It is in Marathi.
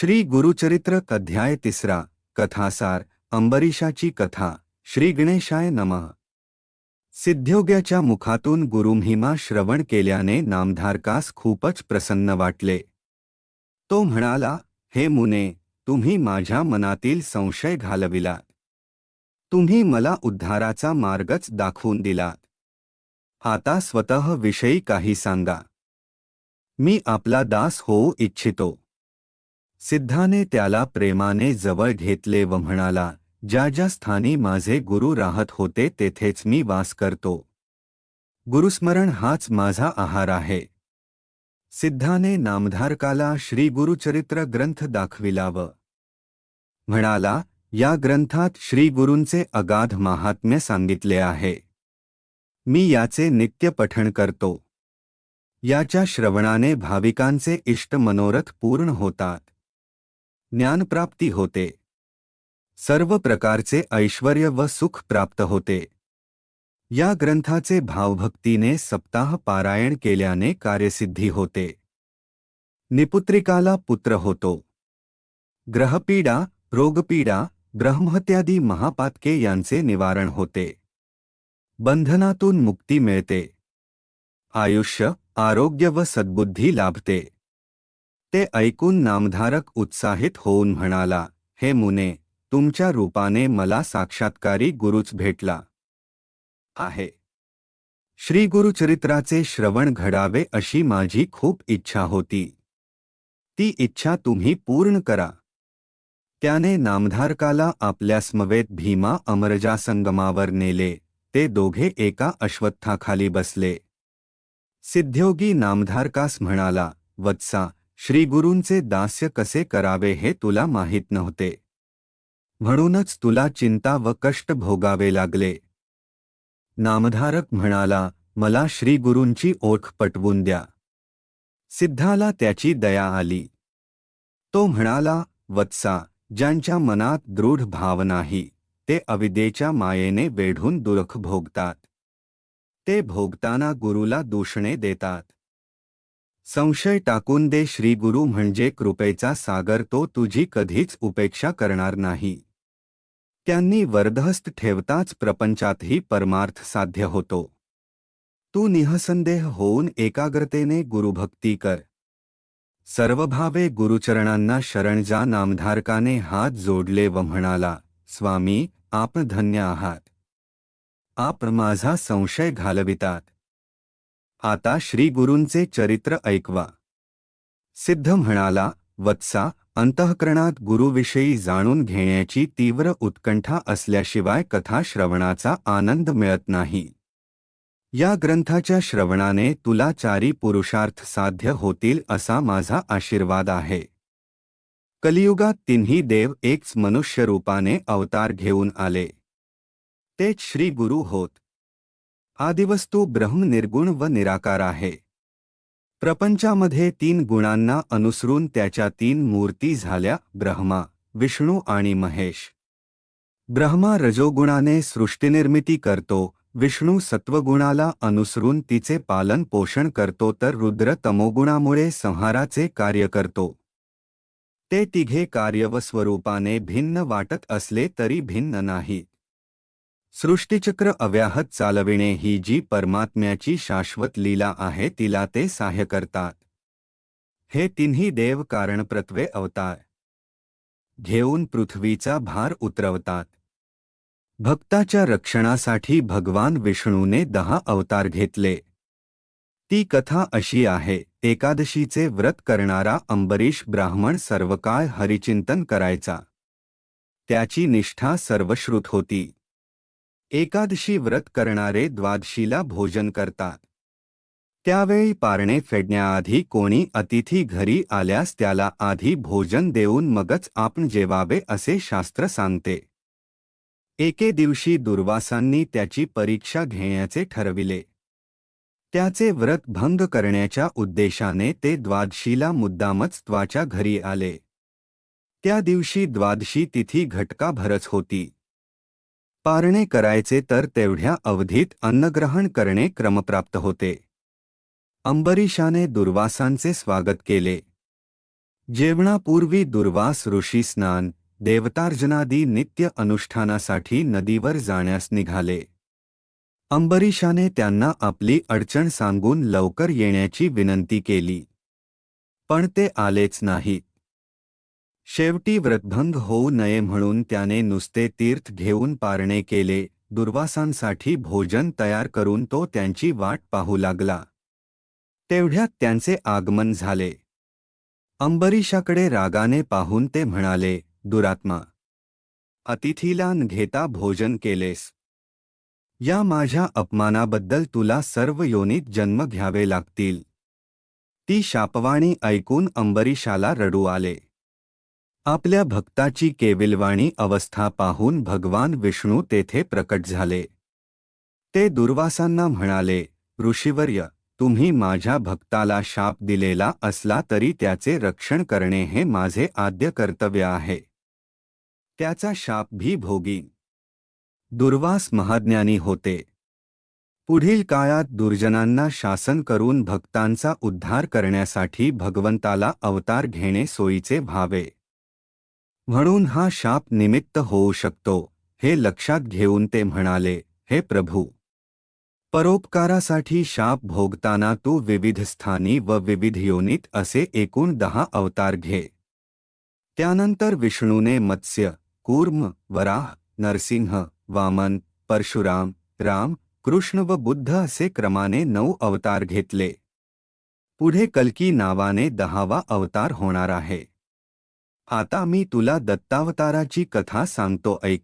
श्री गुरुचरित्र अध्याय तिसरा कथासार अंबरीशाची कथा श्री गणेशाय नमः. सिद्ध्योग्याच्या मुखातून गुरुमहिमा श्रवण केल्याने नामधारकास खूपच प्रसन्न वाटले. तो म्हणाला हे मुने तुम्ही माझ्या मनातील संशय घालविला. तुम्ही मला उद्धाराचा मार्गच दाखवून दिला आता स्वतः विषयी काही सांगा. मी आपला दास होऊ इच्छितो. सिद्धाने त्याला प्रेमाने जवळ घेतले व म्हणाला ज्या ज्या स्थानी माझे गुरु राहत होते तेथेच मी वास करतो. गुरुस्मरण हाच माझा आहार आहे. सिद्धाने नामधारकाला श्री गुरुचरित्र ग्रंथ दाखविला व म्हणाला या ग्रंथात श्री गुरूंचे अगाध महात्म्य सांगितले आहे. मी याचे नित्य पठण करतो. याच्या श्रवणाने भाविकांचे इष्ट मनोरथ पूर्ण होतात. ज्ञानप्राप्ती होते. सर्व प्रकारचे ऐश्वर व सुख प्राप्त होते. या ग्रंथाचे भावभक्तीने सप्ताह पारायण केल्याने कार्यसिद्धी होते. निपुत्रिकाला पुत्र होतो. ग्रहपीडा, रोगपीडा ब्रह्मत्यादी महापातके यांचे निवारण होते. बंधनातून मुक्ती मिळते. आयुष्य, आरोग्य व सद्बुद्धी लाभते. ते ऐकून नामधारक उत्साहित होऊन म्हणाला, हे मुने, तुमच्या रूपाने मला साक्षात्कारी गुरुच भेटला आहे. श्री श्रवण घडावे अशी माझी खूप इच्छा होती. ती इच्छा तुम्ही पूर्ण करा. त्याने नामधारकाला आपल्या स्मवेत भीमा अमरजा संगमावर नेले, ते दोघे एका अश्वत्थाखाली बसले. सिद्ध्योगी नामधारकास म्हणाला, वत्सा श्रीगुरूंचे दास्य कसे करावे हे तुला माहीत नव्हते. म्हणूनच तुला चिंता व कष्ट भोगावे लागले. नामधारक म्हणाला मला श्रीगुरूंची ओळख पटवून द्या. सिद्धाला त्याची दया आली. तो म्हणाला वत्सा ज्यांच्या मनात दृढ भाव नाही ते अविदेच्या मायेने वेढून दुरख भोगतात. ते भोगताना गुरुला दूषणे देतात. संशय टाकून दे श्री गुरु म्हणजे कृपेचा सागर तो तुझी कधीच उपेक्षा करणार नाही. त्यांनी वर्धस्त ठेवताच प्रपंचातही परमार्थ साध्य होतो. तू निहसंदेह होऊन एकाग्रतेने गुरुभक्ती कर. सर्वभावे गुरुचरणांना शरण जा नामधारकाने हात जोडले व म्हणाला स्वामी आप धन्य आहात. आप माझा संशय घालवितात. आता श्री गुरूंचे चरित्र ऐकवा. सिद्ध म्हणाला वत्सा अंतःकरणात गुरुविषयी जाणून घेण्याची तीव्र उत्कंठा असल्याशिवाय कथा श्रवणाचा आनंद मिळत नाही. या ग्रंथाच्या श्रवणाने तुला चारी पुरुषार्थ साध्य होतील असा माझा आशीर्वाद आहे. कलियुगात तिन्ही देव एकच मनुष्य रूपाने अवतार घेऊन आले. तेच श्री गुरु होत. आदिवस्तू ब्रह्म निर्गुण व निराकार आहे. प्रपंचामध्ये तीन गुणांना अनुसरून त्याच्या तीन मूर्ती झाल्या ब्रह्मा विष्णू आणि महेश. ब्रह्मा रजोगुणाने सृष्टीनिर्मिती करतो विष्णू सत्वगुणाला अनुसरून तिचे पालन पोषण करतो तर रुद्र तमोगुणामुळे संहाराचे कार्य करतो. ते तिघे कार्य व स्वरूपाने भिन्न वाटत असले तरी भिन्न नाहीत सृष्टीचक्र अव्याहत चालविणे ही जी परमात्म्याची शाश्वत लीला आहे तिला ते सहाय्य करतात. हे तिन्ही देव कारणप्रत्वे अवतार. घेऊन पृथ्वीचा भार उतरवतात. भक्ताच्या रक्षणासाठी भगवान विष्णूने दहा अवतार घेतले. ती कथा अशी आहे एकादशीचे व्रत करणारा अंबरीश ब्राह्मण सर्वकाळ हरिचिंतन करायचा. त्याची निष्ठा सर्वश्रुत होती. एकादशी व्रत करणारे द्वादशीला भोजन करतात. त्यावेळी पारणे फेडण्याआधी कोणी अतिथी घरी आल्यास त्याला आधी भोजन देऊन मगच आपण जेवावे असे शास्त्र सांगते. एके दिवशी दुर्वासांनी त्याची परीक्षा घेण्याचे ठरविले. त्याचे व्रत भंग करण्याच्या उद्देशाने ते द्वादशीला मुद्दामच त्वाच्या घरी आले. त्या दिवशी द्वादशी तिथी घटका भरच होती. पारणे करायचे तर तेवढ्या अवधीत अन्नग्रहण करणे क्रमप्राप्त होते. अंबरीशाने दुर्वासांचे स्वागत केले. जेवणापूर्वी दुर्वास ऋषी स्नान देवतार्जनादी नित्य अनुष्ठानासाठी नदीवर जाण्यास निघाले. अंबरीशाने त्यांना आपली अडचण सांगून लवकर येण्याची विनंती केली. पण ते आलेच नाहीत. शेवटी व्रतभंग होऊ नये म्हणून त्याने नुसते तीर्थ घेऊन पारणे केले दुर्वासांसाठी भोजन तयार करून तो त्यांची वाट पाहू लागला. तेवढ्यात त्यांचे आगमन झाले. अंबरीशाकडे रागाने पाहून ते म्हणाले दुरात्मा अतिथीला न घेता भोजन केलेस. या माझ्या अपमानाबद्दल तुला सर्व योनीत जन्म घ्यावे लागतील. ती शापवाणी ऐकून अंबरीशाला रडू आले. आपल्या भक्ताची केविलवाणी अवस्था पाहून भगवान विष्णू तेथे प्रकट झाले. ते दुर्वासांना म्हणाले ऋषिवर्य तुम्ही माझ्या भक्ताला शाप दिलेला असला तरी त्याचे रक्षण करणे हे माझे आद्य कर्तव्य आहे. त्याचा शाप भी भोगी. दुर्वास महाज्ञानी होते. पुढील काळात दुर्जनांना शासन करून भक्तांचा उद्धार करण्यासाठी भगवंताला अवतार घेणे सोयीचे व्हावे. म्हणून हा शाप निमित्त होऊ शकतो, हे लक्षात घेऊन ते म्हणाले, हे प्रभू, परोपकारासाठी शाप भोगताना तू विविध स्थानी व विविध योनीत असे एकूण दहा अवतार घे. त्यानंतर विष्णूने मत्स्य, कूर्म, वराह, नरसिंह, वामन, परशुराम, राम, कृष्ण व बुद्ध असे क्रमाने नऊ अवतार घेतले. पुढे कल्की नावाने दहावा अवतार होणार आहे. आता मी तुला दत्तावताराची कथा सांगतो ऐक.